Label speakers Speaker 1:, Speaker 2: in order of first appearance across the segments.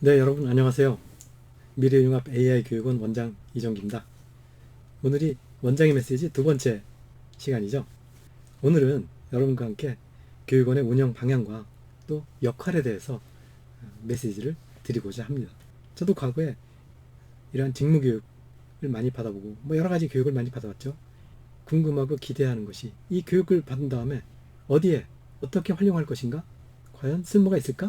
Speaker 1: 네, 여러분 안녕하세요. 미래융합 AI 교육원 원장 이정기입니다. 오늘이 원장의 메시지 두 번째 시간이죠. 오늘은 여러분과 함께 교육원의 운영 방향과 또 역할에 대해서 메시지를 드리고자 합니다. 저도 과거에 이러한 직무 교육을 많이 받아보고 뭐 여러 가지 교육을 많이 받아왔죠. 궁금하고 기대하는 것이 이 교육을 받은 다음에 어디에 어떻게 활용할 것인가? 과연 쓸모가 있을까?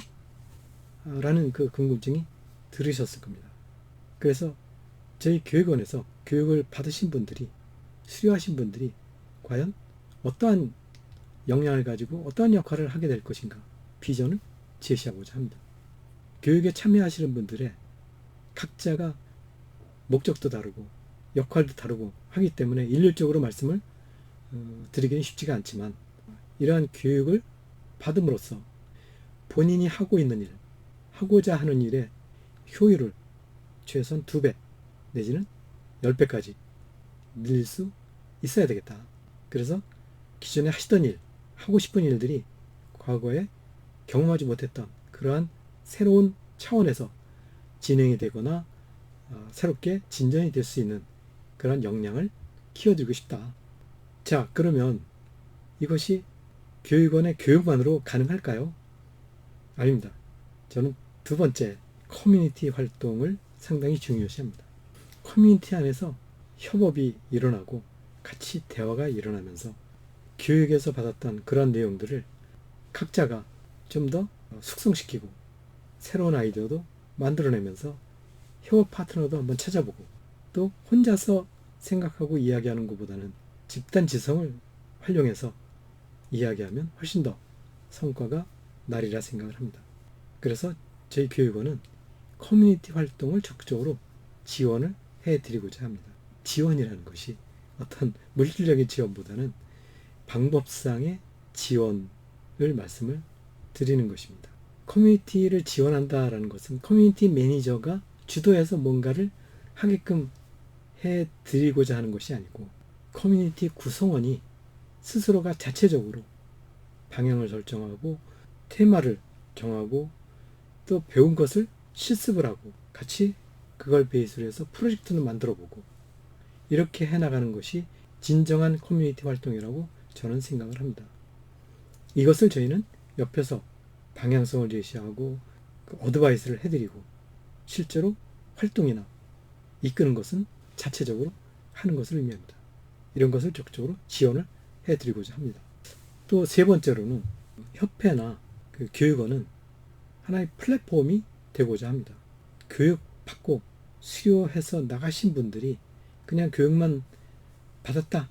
Speaker 1: 라는 그 궁금증이 들으셨을 겁니다. 그래서 저희 교육원에서 교육을 받으신 분들이 수료하신 분들이 과연 어떠한 역량을 가지고 어떠한 역할을 하게 될 것인가 비전을 제시하고자 합니다. 교육에 참여하시는 분들의 각자가 목적도 다르고 역할도 다르고 하기 때문에 일률적으로 말씀을 어, 드리기는 쉽지가 않지만 이러한 교육을 받음으로써 본인이 하고 있는 일, 하고자 하는 일의 효율을 최소한 두 배 내지는 열 배까지 늘릴 수 있어야 되겠다. 그래서 기존에 하시던 일, 하고 싶은 일들이 과거에 경험하지 못했던 그러한 새로운 차원에서 진행이 되거나 어, 새롭게 진전이 될 수 있는 그런 역량을 키워드리고 싶다. 자, 그러면 이것이 교육원의 교육만으로 가능할까요? 아닙니다. 저는 두 번째 커뮤니티 활동을 상당히 중요시합니다. 커뮤니티 안에서 협업이 일어나고 같이 대화가 일어나면서 교육에서 받았던 그런 내용들을 각자가 좀 더 숙성시키고 새로운 아이디어도 만들어내면서 협업 파트너도 한번 찾아보고 또 혼자서 생각하고 이야기하는 것보다는 집단 지성을 활용해서 이야기하면 훨씬 더 성과가 나리라 생각을 합니다. 그래서 교육원은 커뮤니티 활동을 적극적으로 지원을 해드리고자 합니다. 지원이라는 것이 어떤 물질적인 지원보다는 방법상의 지원을 말씀을 드리는 것입니다. 커뮤니티를 지원한다라는 것은 커뮤니티 매니저가 주도해서 뭔가를 하게끔 해드리고자 하는 것이 아니고 커뮤니티 구성원이 스스로가 자체적으로 방향을 설정하고 테마를 정하고 또 배운 것을 실습을 하고 같이 그걸 베이스로 해서 프로젝트는 만들어 보고 이렇게 해나가는 것이 진정한 커뮤니티 활동이라고 저는 생각을 합니다. 이것을 저희는 옆에서 방향성을 제시하고 그 어드바이스를 해드리고 실제로 활동이나 이끄는 것은 자체적으로 하는 것을 의미합니다. 이런 것을 적극적으로 지원을 해드리고자 합니다. 또 세 번째로는 협회나 그 교육원은 하나의 플랫폼이 되고자 합니다. 교육받고 수료해서 나가신 분들이 그냥 교육만 받았다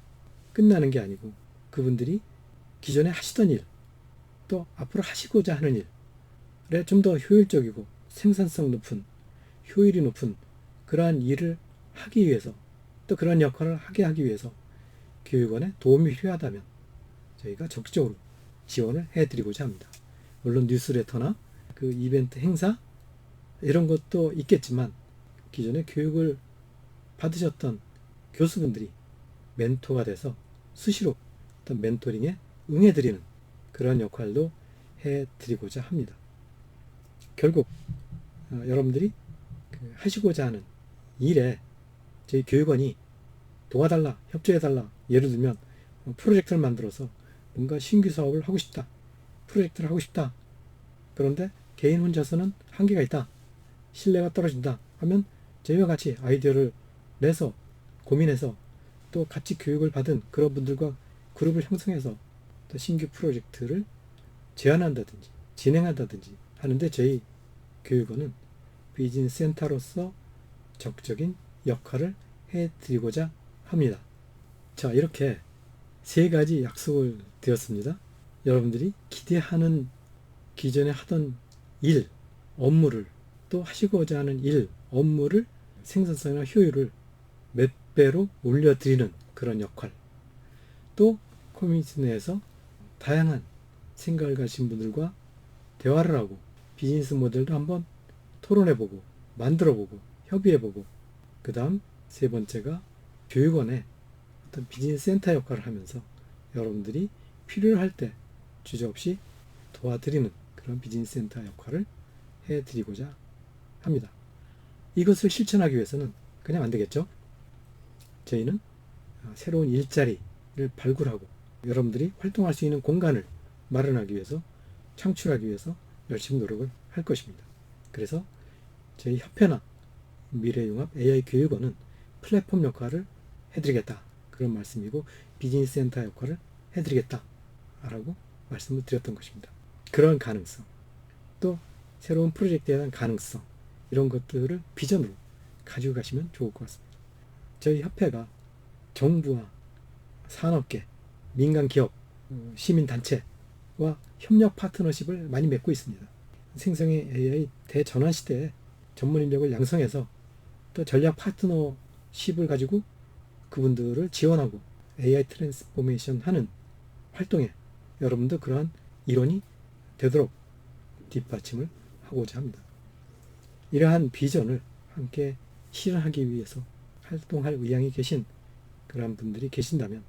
Speaker 1: 끝나는 게 아니고 그분들이 기존에 하시던 일, 또 앞으로 하시고자 하는 일에 좀 더 효율적이고 생산성 높은, 효율이 높은 그러한 일을 하기 위해서 또 그런 역할을 하게 하기 위해서 교육원에 도움이 필요하다면 저희가 적극적으로 지원을 해드리고자 합니다. 물론 뉴스레터나 그 이벤트 행사 이런 것도 있겠지만 기존에 교육을 받으셨던 교수분들이 멘토가 돼서 수시로 어떤 멘토링에 응해드리는 그런 역할도 해드리고자 합니다. 결국 어, 여러분들이 그 하시고자 하는 일에 저희 교육원이 도와달라, 협조해달라. 예를 들면 프로젝트를 만들어서 뭔가 신규 사업을 하고 싶다. 프로젝트를 하고 싶다. 그런데 개인 혼자서는 한계가 있다. 신뢰가 떨어진다. 하면 저희와 같이 아이디어를 내서 고민해서 또 같이 교육을 받은 그런 분들과 그룹을 형성해서 또 신규 프로젝트를 제안한다든지 진행한다든지 하는데 저희 교육원은 비즈니스 센터로서 적극적인 역할을 해드리고자 합니다. 자, 이렇게 세 가지 약속을 드렸습니다. 여러분들이 기대하는 기존에 하던 일, 업무를 또 하시고자 하는 일, 업무를 생산성이나 효율을 몇 배로 올려드리는 그런 역할. 또 커뮤니티 내에서 다양한 생각을 가진 분들과 대화를 하고 비즈니스 모델도 한번 토론해보고 만들어보고 협의해보고 그 다음 세 번째가 교육원에 어떤 비즈니스 센터 역할을 하면서 여러분들이 필요할 때 주저없이 도와드리는 그런 비즈니스 센터 역할을 해드리고자 합니다. 이것을 실천하기 위해서는 그냥 안 되겠죠? 저희는 아, 새로운 일자리를 발굴하고 여러분들이 활동할 수 있는 공간을 마련하기 위해서 창출하기 위해서 열심히 노력을 할 것입니다. 그래서 저희 협회나 미래융합 AI 교육원은 플랫폼 역할을 해드리겠다. 그런 말씀이고 비즈니스 센터 역할을 해드리겠다. 라고 말씀을 드렸던 것입니다. 그런 가능성, 또 새로운 프로젝트에 대한 가능성, 이런 것들을 비전으로 가지고 가시면 좋을 것 같습니다. 저희 협회가 정부와 산업계, 민간 기업, 어, 시민 단체와 협력 파트너십을 많이 맺고 있습니다. 생성의 AI 대전환 시대에 전문 인력을 양성해서 또 전략 파트너십을 가지고 그분들을 지원하고 AI 트랜스포메이션 하는 활동에 여러분도 그러한 일원이 되도록 뒷받침을 하고자 합니다. 이러한 비전을 함께 실현하기 위해서 활동할 의향이 계신 그러한 분들이 계신다면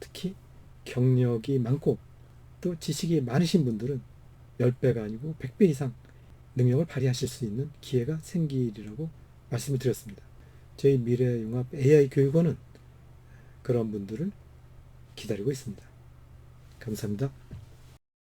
Speaker 1: 특히 경력이 많고 또 지식이 많으신 분들은 10배가 아니고 100배 이상 능력을 발휘하실 수 있는 기회가 생기리라고 말씀을 드렸습니다. 저희 미래융합 AI 교육원은 그런 분들을 기다리고 있습니다. 감사합니다.